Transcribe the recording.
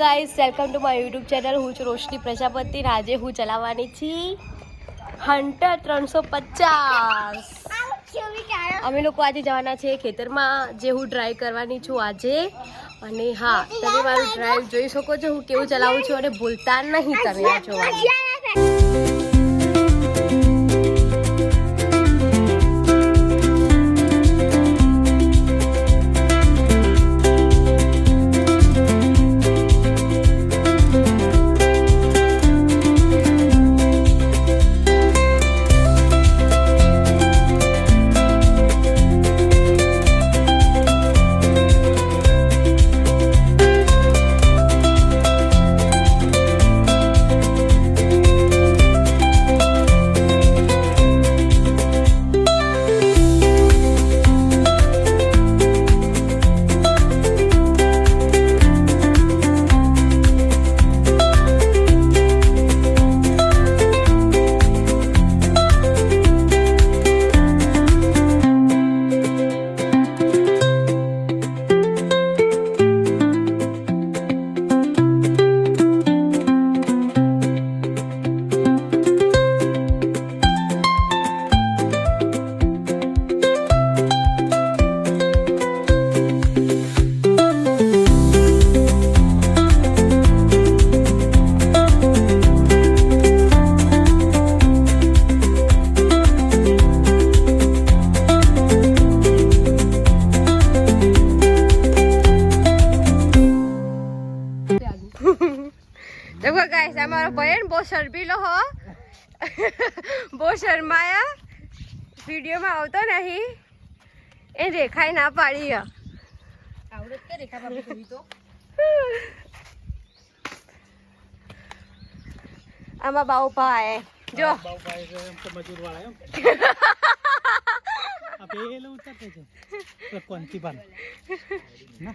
Guys welcome to my YouTube channel હું છું રોશની પ્રજાપતિ આજે હું ચલાવવાની છી હન્ટર ત્રણસો પચાસ. અમે લોકો આજે જવાના છે ખેતરમાં, જે હું ડ્રાઈવ કરવાની છું આજે. અને હા, તમે મારું ડ્રાઈવ જોઈ શકો છો, હું કેવું ચલાવું છું અને ભૂલતા નહીં તમે આ देखो गाइस हमारो बहन बहुत शर्मीलो हो बहुत शर्माया वीडियो में आवता नहीं એ રેખાય ના પાડી આવડત કે રેખા બાબુ તો? આમાં બાઉ પાએ જો. બાઉ પાએ એમ તો મજૂર વાળા એમ. આપે એલો ઉતરતે છે કોનથી પાન ના?